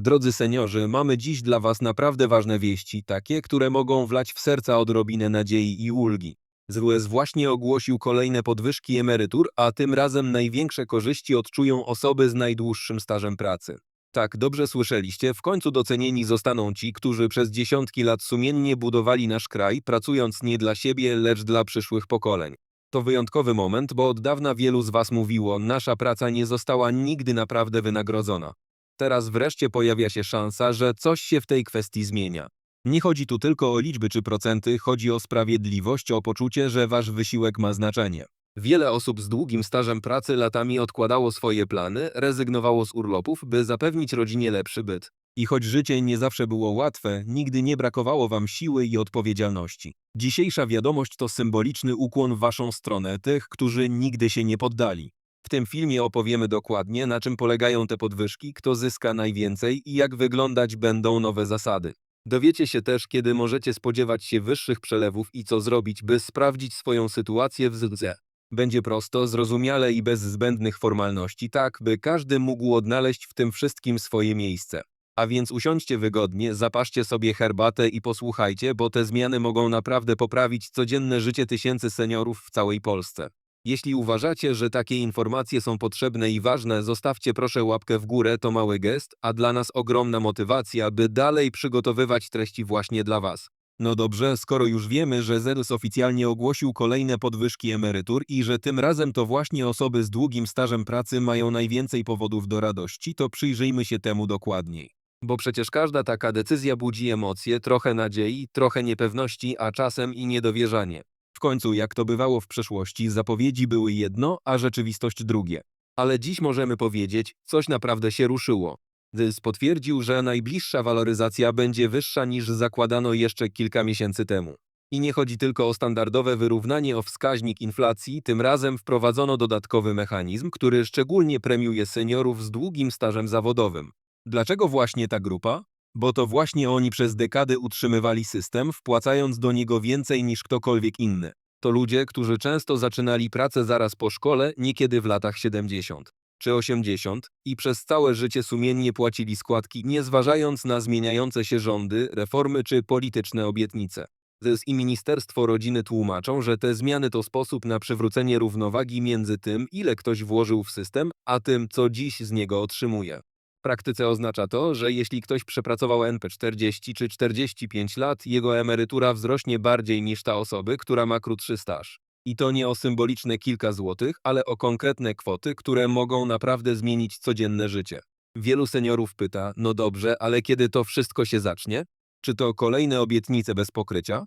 Drodzy seniorzy, mamy dziś dla Was naprawdę ważne wieści, takie, które mogą wlać w serca odrobinę nadziei i ulgi. ZWS właśnie ogłosił kolejne podwyżki emerytur, a tym razem największe korzyści odczują osoby z najdłuższym stażem pracy. Tak, dobrze słyszeliście, w końcu docenieni zostaną ci, którzy przez dziesiątki lat sumiennie budowali nasz kraj, pracując nie dla siebie, lecz dla przyszłych pokoleń. To wyjątkowy moment, bo od dawna wielu z Was mówiło, nasza praca nie została nigdy naprawdę wynagrodzona. Teraz wreszcie pojawia się szansa, że coś się w tej kwestii zmienia. Nie chodzi tu tylko o liczby czy procenty, chodzi o sprawiedliwość, o poczucie, że wasz wysiłek ma znaczenie. Wiele osób z długim stażem pracy latami odkładało swoje plany, rezygnowało z urlopów, by zapewnić rodzinie lepszy byt. I choć życie nie zawsze było łatwe, nigdy nie brakowało wam siły i odpowiedzialności. Dzisiejsza wiadomość to symboliczny ukłon w waszą stronę tych, którzy nigdy się nie poddali. W tym filmie opowiemy dokładnie, na czym polegają te podwyżki, kto zyska najwięcej i jak wyglądać będą nowe zasady. Dowiecie się też, kiedy możecie spodziewać się wyższych przelewów i co zrobić, by sprawdzić swoją sytuację w ZDZ. Będzie prosto, zrozumiale i bez zbędnych formalności, tak by każdy mógł odnaleźć w tym wszystkim swoje miejsce. A więc usiądźcie wygodnie, zapaszcie sobie herbatę i posłuchajcie, bo te zmiany mogą naprawdę poprawić codzienne życie tysięcy seniorów w całej Polsce. Jeśli uważacie, że takie informacje są potrzebne i ważne, zostawcie proszę łapkę w górę, to mały gest, a dla nas ogromna motywacja, by dalej przygotowywać treści właśnie dla Was. No dobrze, skoro już wiemy, że ZUS oficjalnie ogłosił kolejne podwyżki emerytur i że tym razem to właśnie osoby z długim stażem pracy mają najwięcej powodów do radości, to przyjrzyjmy się temu dokładniej. Bo przecież każda taka decyzja budzi emocje, trochę nadziei, trochę niepewności, a czasem i niedowierzanie. W końcu, jak to bywało w przeszłości, zapowiedzi były jedno, a rzeczywistość drugie. Ale dziś możemy powiedzieć, coś naprawdę się ruszyło. ZYS potwierdził, że najbliższa waloryzacja będzie wyższa niż zakładano jeszcze kilka miesięcy temu. I nie chodzi tylko o standardowe wyrównanie o wskaźnik inflacji, tym razem wprowadzono dodatkowy mechanizm, który szczególnie premiuje seniorów z długim stażem zawodowym. Dlaczego właśnie ta grupa? Bo to właśnie oni przez dekady utrzymywali system, wpłacając do niego więcej niż ktokolwiek inny. To ludzie, którzy często zaczynali pracę zaraz po szkole, niekiedy w latach 70 czy 80 i przez całe życie sumiennie płacili składki, nie zważając na zmieniające się rządy, reformy czy polityczne obietnice. ZES i Ministerstwo Rodziny tłumaczą, że te zmiany to sposób na przywrócenie równowagi między tym, ile ktoś włożył w system, a tym, co dziś z niego otrzymuje. Praktyce oznacza to, że jeśli ktoś przepracował NP 40 czy 45 lat, jego emerytura wzrośnie bardziej niż ta osoby, która ma krótszy staż. I to nie o symboliczne kilka złotych, ale o konkretne kwoty, które mogą naprawdę zmienić codzienne życie. Wielu seniorów pyta, no dobrze, ale kiedy to wszystko się zacznie? Czy to kolejne obietnice bez pokrycia?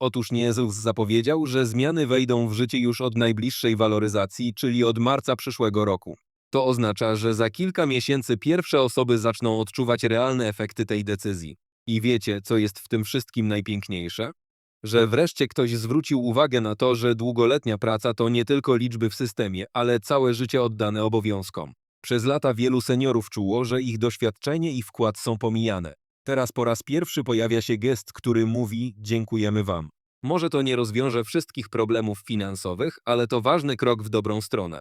Otóż nie ZUS zapowiedział, że zmiany wejdą w życie już od najbliższej waloryzacji, czyli od marca przyszłego roku. To oznacza, że za kilka miesięcy pierwsze osoby zaczną odczuwać realne efekty tej decyzji. I wiecie, co jest w tym wszystkim najpiękniejsze? Że wreszcie ktoś zwrócił uwagę na to, że długoletnia praca to nie tylko liczby w systemie, ale całe życie oddane obowiązkom. Przez lata wielu seniorów czuło, że ich doświadczenie i wkład są pomijane. Teraz po raz pierwszy pojawia się gest, który mówi: Dziękujemy Wam. Może to nie rozwiąże wszystkich problemów finansowych, ale to ważny krok w dobrą stronę.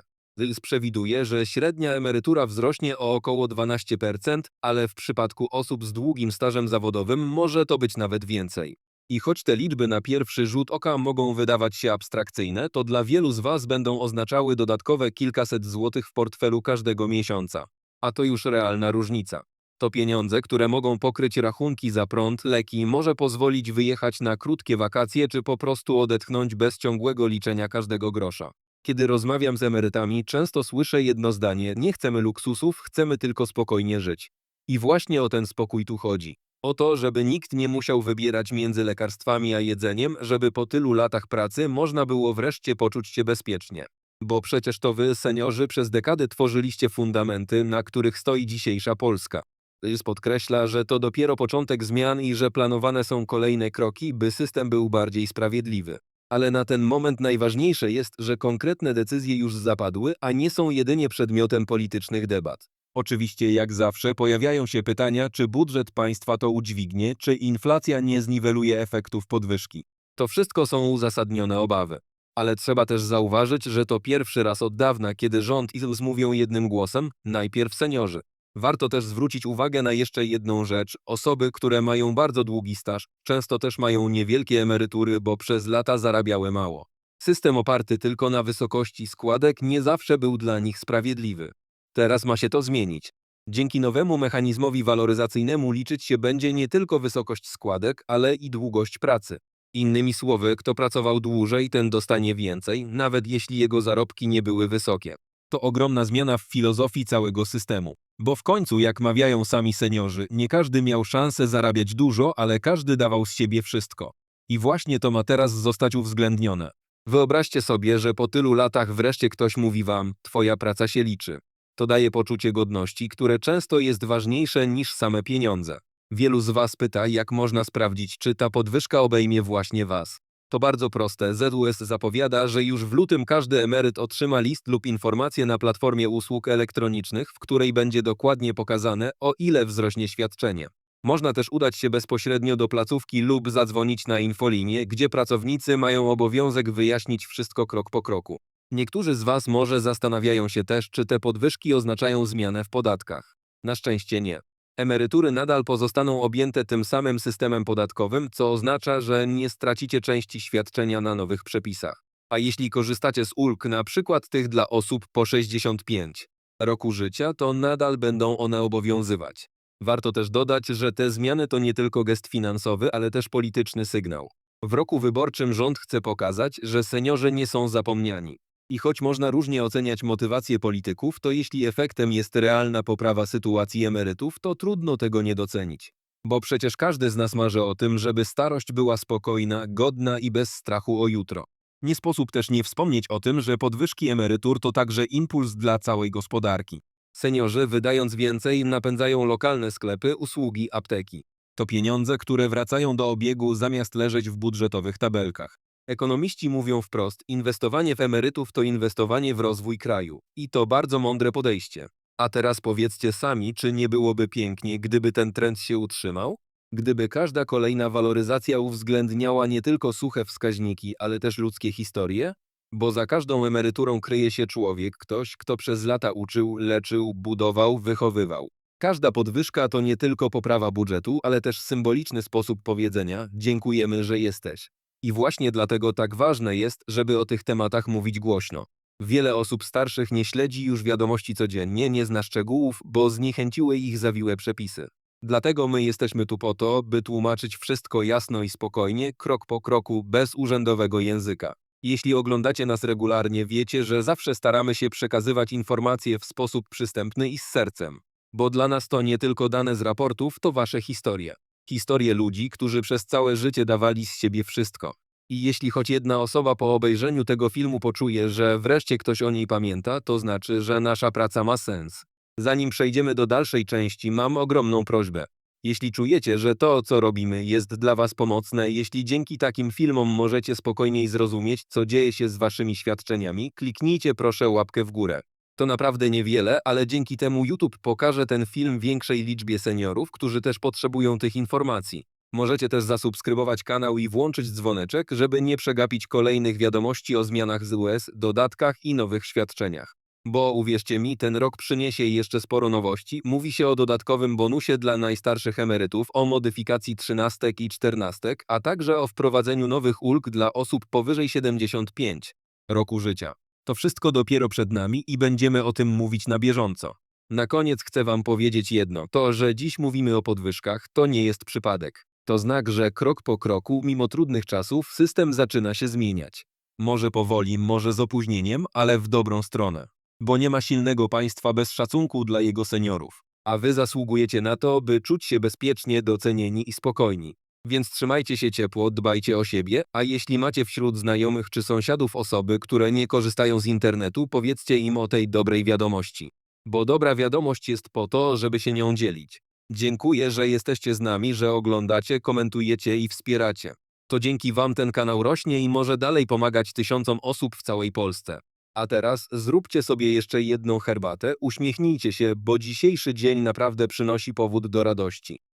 Przewiduje, że średnia emerytura wzrośnie o około 12%, ale w przypadku osób z długim stażem zawodowym może to być nawet więcej. I choć te liczby na pierwszy rzut oka mogą wydawać się abstrakcyjne, to dla wielu z Was będą oznaczały dodatkowe kilkaset złotych w portfelu każdego miesiąca. A to już realna różnica. To pieniądze, które mogą pokryć rachunki za prąd, leki, może pozwolić wyjechać na krótkie wakacje czy po prostu odetchnąć bez ciągłego liczenia każdego grosza. Kiedy rozmawiam z emerytami, często słyszę jedno zdanie: Nie chcemy luksusów, chcemy tylko spokojnie żyć. I właśnie o ten spokój tu chodzi. O to, żeby nikt nie musiał wybierać między lekarstwami a jedzeniem, żeby po tylu latach pracy można było wreszcie poczuć się bezpiecznie. Bo przecież to wy, seniorzy, przez dekady tworzyliście fundamenty, na których stoi dzisiejsza Polska. ZYS podkreśla, że to dopiero początek zmian i że planowane są kolejne kroki, by system był bardziej sprawiedliwy. Ale na ten moment najważniejsze jest, że konkretne decyzje już zapadły, a nie są jedynie przedmiotem politycznych debat. Oczywiście, jak zawsze, pojawiają się pytania, czy budżet państwa to udźwignie, czy inflacja nie zniweluje efektów podwyżki. To wszystko są uzasadnione obawy. Ale trzeba też zauważyć, że to pierwszy raz od dawna, kiedy rząd i ZUS mówią jednym głosem, najpierw seniorzy. Warto też zwrócić uwagę na jeszcze jedną rzecz. Osoby, które mają bardzo długi staż, często też mają niewielkie emerytury, bo przez lata zarabiały mało. System oparty tylko na wysokości składek nie zawsze był dla nich sprawiedliwy. Teraz ma się to zmienić. Dzięki nowemu mechanizmowi waloryzacyjnemu liczyć się będzie nie tylko wysokość składek, ale i długość pracy. Innymi słowy, kto pracował dłużej, ten dostanie więcej, nawet jeśli jego zarobki nie były wysokie. To ogromna zmiana w filozofii całego systemu. Bo w końcu, jak mawiają sami seniorzy, nie każdy miał szansę zarabiać dużo, ale każdy dawał z siebie wszystko. I właśnie to ma teraz zostać uwzględnione. Wyobraźcie sobie, że po tylu latach wreszcie ktoś mówi wam, twoja praca się liczy. To daje poczucie godności, które często jest ważniejsze niż same pieniądze. Wielu z was pyta, jak można sprawdzić, czy ta podwyżka obejmie właśnie was. To bardzo proste. ZUS zapowiada, że już w lutym każdy emeryt otrzyma list lub informację na platformie usług elektronicznych, w której będzie dokładnie pokazane, o ile wzrośnie świadczenie. Można też udać się bezpośrednio do placówki lub zadzwonić na infolinię, gdzie pracownicy mają obowiązek wyjaśnić wszystko krok po kroku. Niektórzy z Was może zastanawiają się też, czy te podwyżki oznaczają zmianę w podatkach. Na szczęście nie. Emerytury nadal pozostaną objęte tym samym systemem podatkowym, co oznacza, że nie stracicie części świadczenia na nowych przepisach. A jeśli korzystacie z ulg, na przykład tych dla osób po 65 roku życia, to nadal będą one obowiązywać. Warto też dodać, że te zmiany to nie tylko gest finansowy, ale też polityczny sygnał. W roku wyborczym rząd chce pokazać, że seniorzy nie są zapomniani. I choć można różnie oceniać motywację polityków, to jeśli efektem jest realna poprawa sytuacji emerytów, to trudno tego nie docenić. Bo przecież każdy z nas marzy o tym, żeby starość była spokojna, godna i bez strachu o jutro. Nie sposób też nie wspomnieć o tym, że podwyżki emerytur to także impuls dla całej gospodarki. Seniorzy, wydając więcej, napędzają lokalne sklepy, usługi, apteki. To pieniądze, które wracają do obiegu zamiast leżeć w budżetowych tabelkach. Ekonomiści mówią wprost, inwestowanie w emerytów to inwestowanie w rozwój kraju. I to bardzo mądre podejście. A teraz powiedzcie sami, czy nie byłoby pięknie, gdyby ten trend się utrzymał? Gdyby każda kolejna waloryzacja uwzględniała nie tylko suche wskaźniki, ale też ludzkie historie? Bo za każdą emeryturą kryje się człowiek, ktoś, kto przez lata uczył, leczył, budował, wychowywał. Każda podwyżka to nie tylko poprawa budżetu, ale też symboliczny sposób powiedzenia: dziękujemy, że jesteś. I właśnie dlatego tak ważne jest, żeby o tych tematach mówić głośno. Wiele osób starszych nie śledzi już wiadomości codziennie, nie zna szczegółów, bo zniechęciły ich zawiłe przepisy. Dlatego my jesteśmy tu po to, by tłumaczyć wszystko jasno i spokojnie, krok po kroku, bez urzędowego języka. Jeśli oglądacie nas regularnie, wiecie, że zawsze staramy się przekazywać informacje w sposób przystępny i z sercem. Bo dla nas to nie tylko dane z raportów, to wasze historie. Historie ludzi, którzy przez całe życie dawali z siebie wszystko. I jeśli choć jedna osoba po obejrzeniu tego filmu poczuje, że wreszcie ktoś o niej pamięta, to znaczy, że nasza praca ma sens. Zanim przejdziemy do dalszej części, mam ogromną prośbę. Jeśli czujecie, że to, co robimy, jest dla Was pomocne, jeśli dzięki takim filmom możecie spokojniej zrozumieć, co dzieje się z Waszymi świadczeniami, kliknijcie proszę łapkę w górę. To naprawdę niewiele, ale dzięki temu YouTube pokaże ten film większej liczbie seniorów, którzy też potrzebują tych informacji. Możecie też zasubskrybować kanał i włączyć dzwoneczek, żeby nie przegapić kolejnych wiadomości o zmianach z US, dodatkach i nowych świadczeniach. Bo uwierzcie mi, ten rok przyniesie jeszcze sporo nowości. Mówi się o dodatkowym bonusie dla najstarszych emerytów, o modyfikacji trzynastek i czternastek, a także o wprowadzeniu nowych ulg dla osób powyżej 75 roku życia. To wszystko dopiero przed nami i będziemy o tym mówić na bieżąco. Na koniec chcę Wam powiedzieć jedno: to, że dziś mówimy o podwyżkach, to nie jest przypadek. To znak, że krok po kroku, mimo trudnych czasów, system zaczyna się zmieniać. Może powoli, może z opóźnieniem, ale w dobrą stronę. Bo nie ma silnego państwa bez szacunku dla jego seniorów. A Wy zasługujecie na to, by czuć się bezpiecznie, docenieni i spokojni. Więc trzymajcie się ciepło, dbajcie o siebie, a jeśli macie wśród znajomych czy sąsiadów osoby, które nie korzystają z internetu, powiedzcie im o tej dobrej wiadomości. Bo dobra wiadomość jest po to, żeby się nią dzielić. Dziękuję, że jesteście z nami, że oglądacie, komentujecie i wspieracie. To dzięki Wam ten kanał rośnie i może dalej pomagać tysiącom osób w całej Polsce. A teraz zróbcie sobie jeszcze jedną herbatę, uśmiechnijcie się, bo dzisiejszy dzień naprawdę przynosi powód do radości.